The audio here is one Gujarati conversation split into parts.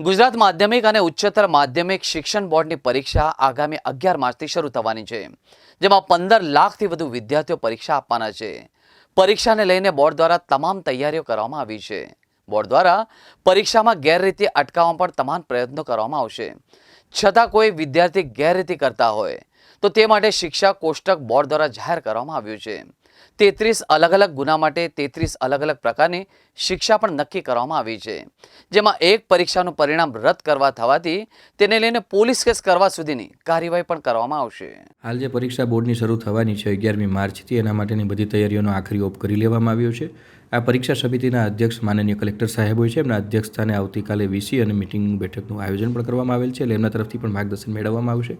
ગુજરાત માધ્યમિક અને ઉચ્ચતર માધ્યમિક શિક્ષણ બોર્ડની પરીક્ષા આગામી અગિયાર માર્ચથી શરૂ થવાની છે, જેમાં પંદર લાખથી વધુ વિદ્યાર્થીઓ પરીક્ષા આપવાના છે. પરીક્ષાને લઈને બોર્ડ દ્વારા તમામ તૈયારીઓ કરવામાં આવી છે. બોર્ડ દ્વારા પરીક્ષામાં ગેરરીતિ અટકાવવા પણ તમામ પ્રયત્નો કરવામાં આવશે. છતાં કોઈ વિદ્યાર્થી ગેરરીતિ કરતા હોય, તો તે માટે શિક્ષા કોષ્ટક બોર્ડ દ્વારા જાહેર કરવામાં આવ્યું છે. તેત્રીસ અલગ અલગ ગુના માટે તેત્રીસ અલગ અલગ પ્રકારની શિક્ષા પણ નક્કી કરવામાં આવી છે. જેમાં એક પરીક્ષાનું પરિણામ રદ કરવા થવાથી તેને લઈને પોલીસ કેસ કરવા સુધીની કાર્યવાહી પણ કરવામાં આવશે. હાલ જે પરીક્ષા બોર્ડની શરૂ થવાની છે અગિયારમી માર્ચથી, એના માટેની બધી તૈયારીઓનો આખરી ઓપ કરી લેવામાં આવ્યો છે. આ પરીક્ષા સમિતિના અધ્યક્ષ માનનીય કલેક્ટર સાહેબ હોય છે. એમના અધ્યક્ષસ્થાને આવતીકાલે વીસી અને મિટિંગ બેઠકનું આયોજન પણ કરવામાં આવેલ છે. એટલે એમના તરફથી પણ માર્ગદર્શન મેળવવામાં આવશે.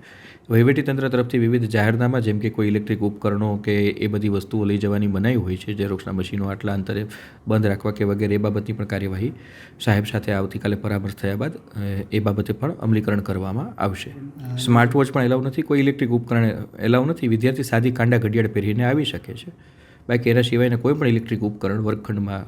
વહીવટીતંત્ર તરફથી વિવિધ જાહેરનામા, જેમ કે કોઈ ઇલેક્ટ્રિક ઉપકરણો કે એ બધી વસ્તુઓ લઈ જવાની મનાઈ હોય છે ઝેરોક્સના મશીનો આટલા અંતરે બંધ રાખવા કે વગેરે, એ બાબતની પણ કાર્યવાહી સાહેબ સાથે આવતીકાલે પરામર્શ થયા બાદ એ બાબતે પણ અમલીકરણ કરવામાં આવશે. સ્માર્ટ વોચ પણ એલાવ નથી. કોઈ ઇલેક્ટ્રિક ઉપકરણ એલાવ નથી. વિદ્યાર્થી સાદી કાંડા ઘડિયાળ પહેરીને આવી શકે છે. બાકી એના સિવાયના કોઈ પણ ઇલેક્ટ્રિક ઉપકરણ વર્ગખંડમાં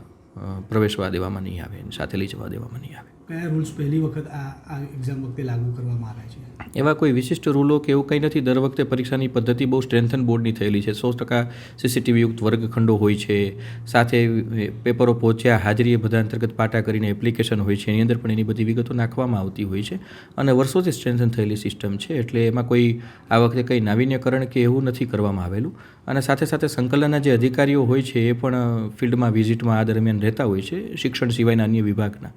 પ્રવેશવા દેવામાં નહીં આવે સાથે લઈ જવા દેવામાં નહીં આવે. કયા રૂલ્સ પહેલી વખત આ આ એક્ઝામ વખતે લાગુ કરવામાં આવ્યા છે? એવા કોઈ વિશિષ્ટ રૂલો કે એવું કંઈ નથી? દર વખતે પરીક્ષાની પદ્ધતિ બહુ સ્ટ્રેન્થન બોર્ડની થયેલી છે. સો ટકા સીસીટીવી યુક્ત વર્ગખંડો હોય છે. સાથે પેપરો પહોંચ્યા હાજરી એ બધા અંતર્ગત પાટા કરીને એપ્લિકેશન હોય છે. એની અંદર પણ એની બધી વિગતો નાખવામાં આવતી હોય છે અને વર્ષોથી સ્ટ્રેન્થન થયેલી સિસ્ટમ છે. એટલે એમાં કોઈ આ વખતે કંઈ નાવીન્યકરણ કે એવું નથી કરવામાં આવેલું. અને સાથે સાથે સંકલનના જે અધિકારીઓ હોય છે એ પણ ફિલ્ડમાં વિઝિટમાં આ દરમિયાન રહેતા હોય છે. શિક્ષણ સિવાયના અન્ય વિભાગના.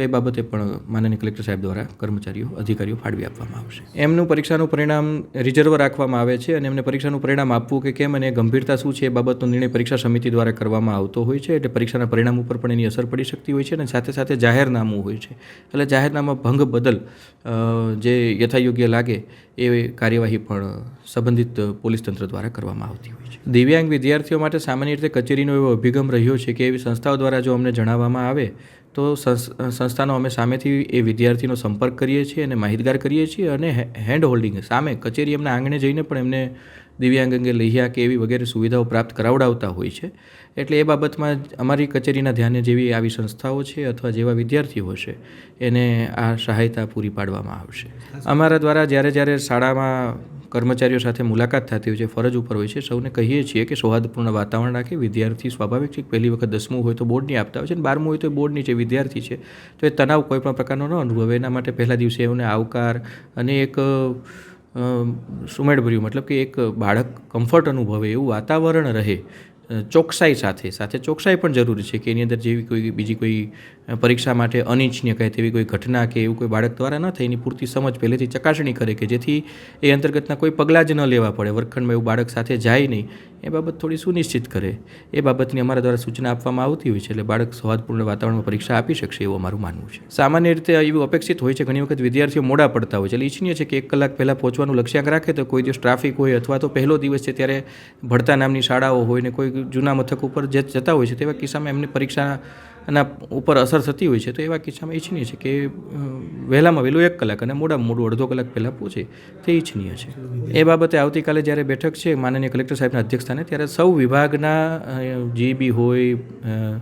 તો એ બાબતે પણ માનનીય કલેક્ટર સાહેબ દ્વારા કર્મચારીઓ, અધિકારીઓ ફાળવી આપવામાં આવશે. એમનું પરીક્ષાનું પરિણામ રિઝર્વ રાખવામાં આવે છે અને એમને પરીક્ષાનું પરિણામ આપવું કે કેમ અને ગંભીરતા શું છે એ બાબતનો નિર્ણય પરીક્ષા સમિતિ દ્વારા કરવામાં આવતો હોય છે એટલે પરીક્ષાના પરિણામ ઉપર પણ એની અસર પડી શકતી હોય છે અને સાથે સાથે જાહેરનામું હોય છે. એટલે જાહેરનામા ભંગ બદલ જે યથાયોગ્ય લાગે એ કાર્યવાહી પણ સંબંધિત પોલીસ તંત્ર દ્વારા કરવામાં આવતી હોય છે. દિવ્યાંગ વિદ્યાર્થીઓ માટે સામાન્ય રીતે કચેરીનો એવો અભિગમ રહ્યો છે કે એવી સંસ્થાઓ દ્વારા જો અમને જણાવવામાં આવે તો સંસ- સંસ્થાનો અમે સામેથી એ વિદ્યાર્થીનો સંપર્ક કરીએ છીએ અને માહિતગાર કરીએ છીએ અને હેન્ડ હોલ્ડિંગ સામે કચેરી એમના આંગણે જઈને પણ એમને દિવ્યાંગ અંગે લહિયા કે એવી વગેરે સુવિધાઓ પ્રાપ્ત કરાવડાવતા હોય છે. એટલે એ બાબતમાં અમારી કચેરીના ધ્યાને જેવી આવી સંસ્થાઓ છે અથવા જેવા વિદ્યાર્થીઓ છે એને આ સહાયતા પૂરી પાડવામાં આવશે. અમારા દ્વારા જ્યારે જ્યારે શાળામાં કર્મચારીઓ સાથે મુલાકાત થતી હોય છે, ફરજ ઉપર હોય છે. સૌને કહીએ છીએ કે સૌહાર્દપૂર્ણ વાતાવરણ રાખે. વિદ્યાર્થી સ્વાભાવિક છે પહેલી વખત દસમું હોય તો બોર્ડની આપતા હોય છે અને બારમું હોય તો બોર્ડની જે વિદ્યાર્થી છે. તો એ તણાવ કોઈ પણ પ્રકારનો ન અનુભવે. એના માટે પહેલા દિવસે એમને આવકાર અને એક સુમેળભર્યું મતલબ કે એક બાળક કમ્ફર્ટ અનુભવે, એવું વાતાવરણ રહે ચોકસાઈ સાથે. સાથે ચોકસાઈ પણ જરૂરી છે કે એની અંદર જેવી કોઈ બીજી કોઈ પરીક્ષા માટે અનિચ્છનીય કહે તેવી કોઈ ઘટના કે એવું કોઈ બાળક દ્વારા ન થાય એની પૂરતી સમજ પહેલેથી ચકાસણી કરે કે જેથી એ અંતર્ગતના કોઈ પગલાં જ ન લેવા પડે. વર્ગખંડમાં એવું બાળક સાથે જાય નહીં. એ બાબત થોડી સુનિશ્ચિત કરે. એ બાબતની અમારા દ્વારા સૂચના આપવામાં આવતી હોય છે એટલે બાળક સૌહાર્દપૂર્ણ વાતાવરણમાં પરીક્ષા આપી શકશે એવું અમારું માનવું છે. સામાન્ય રીતે એવું અપેક્ષિત હોય છે, ઘણી વખત વિદ્યાર્થીઓ મોડા પડતા હોય છે. એટલે ઈચ્છનીય છે કે એક કલાક પહેલાં પહોંચવાનું લક્ષ્યાંક રાખે તો કોઈ દિવસ ટ્રાફિક હોય અથવા તો પહેલો દિવસ છે ત્યારે ભળતા નામની શાળાઓ હોય ને કોઈ જૂના મથક ઉપર જે જતા હોય છે તેવા કિસ્સામાં એમને પરીક્ષાના ઉપર અસર થતી હોય છે તો એવા કિસ્સામાં ઈચ્છનીય છે કે વહેલામાં વહેલું એક કલાક અને મોડામાં મોડું અડધો કલાક પહેલાં પહોંચે તે ઈચ્છનીય છે. એ બાબતે આવતીકાલે જ્યારે બેઠક છે માનનીય કલેક્ટર સાહેબના અધ્યક્ષસ્થાને ત્યારે સૌ વિભાગના જીબી હોય અ, અ,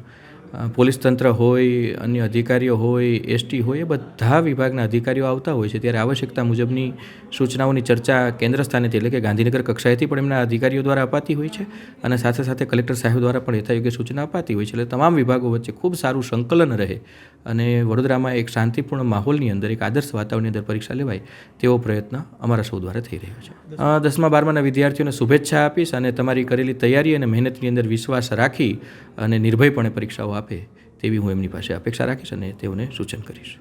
પોલીસ તંત્ર હોય, અન્ય અધિકારીઓ હોય, એસટી હોય, એ બધા વિભાગના અધિકારીઓ આવતા હોય છે. ત્યારે આવશ્યકતા મુજબની સૂચનાઓની ચર્ચા કેન્દ્ર સ્થાનેથી એટલે કે ગાંધીનગર કક્ષાએથી પણ એમના અધિકારીઓ દ્વારા અપાતી હોય છે અને સાથે સાથે કલેક્ટર સાહેબ દ્વારા પણ યથાયોગ્ય સૂચના અપાતી હોય છે. એટલે તમામ વિભાગો વચ્ચે ખૂબ સારું સંકલન રહે અને વડોદરામાં એક શાંતિપૂર્ણ માહોલની અંદર, એક આદર્શ વાતાવરણની અંદર પરીક્ષા લેવાય તેવો પ્રયત્ન અમારા સૌ દ્વારા થઈ રહ્યો છે. દસમા બારમાના વિદ્યાર્થીઓને શુભેચ્છા આપીશ અને તમારી કરેલી તૈયારી અને મહેનતની અંદર વિશ્વાસ રાખી અને નિર્ભયપણે પરીક્ષાઓ આપે તેવી હું એમની પાસે અપેક્ષા રાખીશ અને તેઓને સૂચન કરીશ.